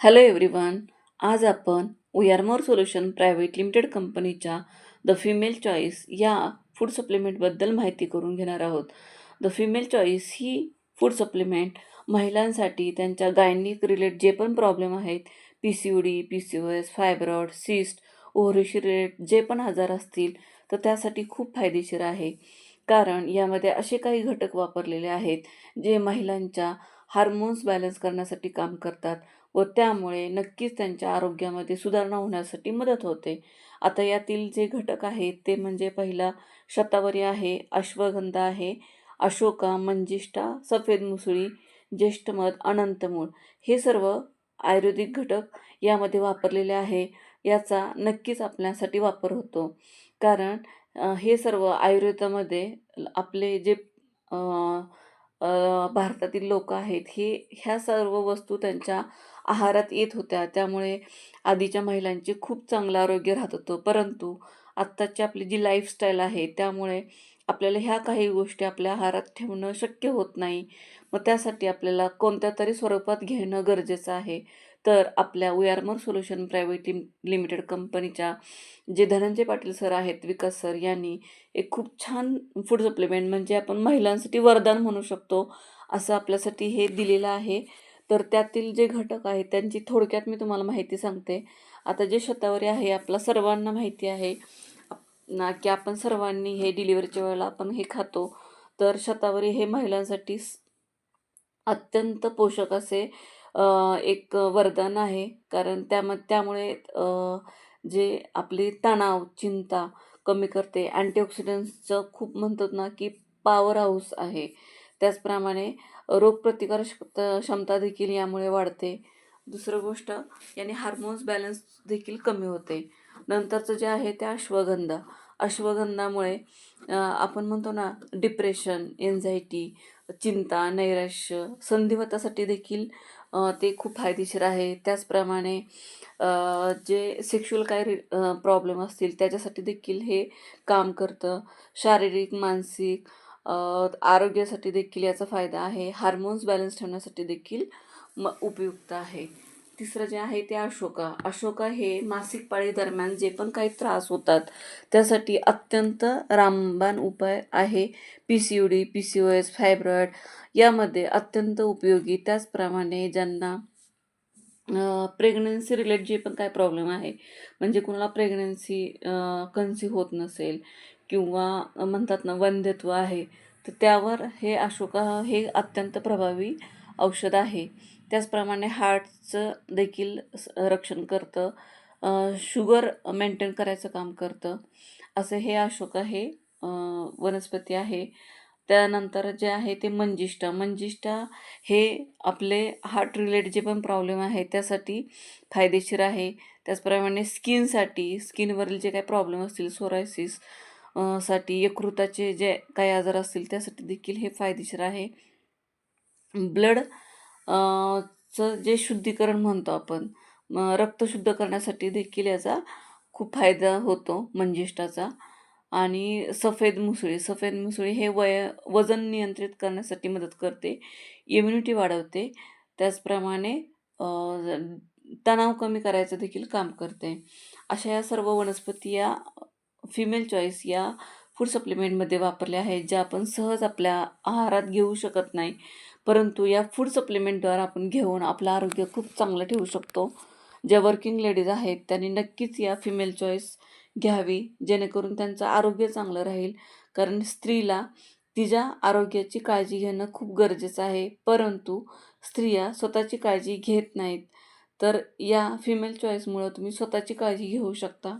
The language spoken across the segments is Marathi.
हॅलो एव्हरीवन आज आपण we are more solution private limited कंपनीच्या द फिमेल चॉईस या फूड सप्लिमेंटबद्दल माहिती करून घेणार आहोत. द फिमेल चॉईस ही फूड सप्लिमेंट महिलांसाठी त्यांच्या गायनिक रिलेट जे पण प्रॉब्लेम आहेत P C O D P C O S fibroid cyst ओहरीशी relate जे पण आजार असतील तर त्यासाठी खूप फायदेशीर आहे. कारण यामध्ये असे काही घटक वापरलेले आहेत जे महिलांच्या हार्मोन्स बॅलन्स करण्यासाठी काम करतात. व त्यामुळे नक्कीच त्यांच्या आरोग्यामध्ये सुधारणा होण्यासाठी मदत होते. आता यातील जे घटक आहेत ते म्हणजे पहिला शतावरी आहे अश्वगंधा आहे अशोका मंजिष्ठा सफेद मुसळी ज्येष्ठमध अनंतमूळ हे सर्व आयुर्वेदिक घटक यामध्ये वापरलेले आहे. याचा नक्कीच आपल्यासाठी वापर होतो. कारण हे सर्व आयुर्वेदामध्ये आपले जे भारतातील लोक आहेत हे ह्या सर्व वस्तू त्यांच्या आहारात येत होत्या. त्यामुळे आधीच्या महिलांचे खूप चांगलं आरोग्य राहत होतं. परंतु आत्ताची आपली जी लाईफस्टाईल आहे त्यामुळे आपल्याला ह्या काही गोष्टी आपल्या आहारात ठेवणं शक्य होत नाही. मग त्यासाठी आपल्याला कोणत्या तरी स्वरूपात घेणं गरजेचं आहे. तर आपल्या we solution private lim limited कंपनीच्या जे धनंजय पाटील सर आहेत विकास सर यांनी एक खूप छान फूड सप्लिमेंट म्हणजे आपण महिलांसाठी वरदान म्हणू शकतो असं आपल्यासाठी हे दिलेलं आहे. तर त्यातील जे घटक आहेत त्यांची थोडक्यात मी तुम्हाला माहिती सांगते. आता जे शतावरी आहे आपला सर्वांना माहिती आहे ना की आपण सर्वांनी हे डिलिव्हरीच्या वेळेला आपण हे खातो. तर शतावरी हे महिलांसाठी अत्यंत पोषक असे एक वरदान आहे. कारण त्याम त्यामुळे जे आपली तणाव चिंता कमी करते. अँटीऑक्सिडंट्सचं खूप म्हणतात ना की पॉवर हाऊस आहे. त्याचप्रमाणे रोगप्रतिकार शक्त क्षमता देखील यामुळे वाढते. दुसरं गोष्ट याने हार्मोन्स बॅलन्स देखील कमी होते. नंतरचं जे आहे ते अश्वगंधा. अश्वगंधामुळे आपण म्हणतो ना डिप्रेशन एन्झायटी चिंता नैराश्य संधिवतासाठी देखील ते खूप फायदेशीर आहे. त्याचप्रमाणे जे सेक्शुअल काय प्रॉब्लेम असतील त्याच्यासाठी देखील हे काम करतं. शारीरिक मानसिक आरोग्यासाठी देखील याचा फायदा आहे. हार्मोन्स बॅलन्स ठेवण्यासाठी देखील म उपयुक्त आहे. तिसरं जे आहे ते अशोका. अशोका हे मासिक पाळी दरम्यान जे पण काही त्रास होतात त्यासाठी अत्यंत रामबाण उपाय आहे. P C O D P C O S fibroid यामध्ये अत्यंत उपयोगी. त्याचप्रमाणे ज्यांना प्रेग्नन्सी रिलेट जे पण काय प्रॉब्लेम आहे म्हणजे कुणाला प्रेग्नन्सी कन्सी होत नसेल किंवा म्हणतात ना वंध्यत्व आहे तर त्यावर हे अशोका हे अत्यंत प्रभावी औषध आहे. त्याचप्रमाणे हार्टचं देखील स- रक्षण करतं शुगर मेंटेन करायचं काम करतं. असं हे अशोका हे वनस्पती आहे. त्यानंतर जे आहे ते मंजिष्ठा मंजिष्ठा हे आपले हार्ट रिलेट जे पण प्रॉब्लेम आहे त्यासाठी फायदेशीर आहे. त्याचप्रमाणे स्किनसाठी स्किनवरील जे काही प्रॉब्लेम असतील सोरायसिस साठी यकृताचे जे काही आजार असतील त्यासाठी देखील हे फायदेशीर आहे. ब्लड चं जे शुद्धीकरण म्हणतो आपण म रक्त शुद्ध करण्यासाठी देखील याचा खूप फायदा होतो मंजिष्ठाचा आणि सफेद मुसळी सफेद मुसळी हे वय वजन नियंत्रित करण्यासाठी मदत करते इम्युनिटी वाढवते. त्याचप्रमाणे तणाव कमी करायचं देखील काम करते. अशा या सर्व वनस्पती या फिमेल चॉईस या फूड सप्लिमेंटमध्ये वापरल्या आहेत ज्या आपण सहज आपल्या आहारात घेऊ शकत नाही. परंतु या फूड सप्लिमेंटद्वारा आपण घेऊन आपलं आरोग्य खूप चांगलं ठेवू शकतो. ज्या वर्किंग लेडीज आहेत त्यांनी नक्कीच या फिमेल चॉईस घ्यावी जेणेकरून त्यांचं आरोग्य चांगलं राहील. कारण स्त्रीला तिच्या आरोग्याची काळजी घेणं खूप गरजेचं आहे. परंतु स्त्रिया स्वतःची काळजी घेत नाहीत. तर या फिमेल चॉईसमुळं तुम्ही स्वतःची काळजी घेऊ शकता.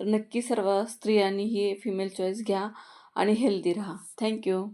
तर नक्की सर्व स्त्रियांनी ही फिमेल चॉईस घ्या आणि हेल्दी राहा. थँक्यू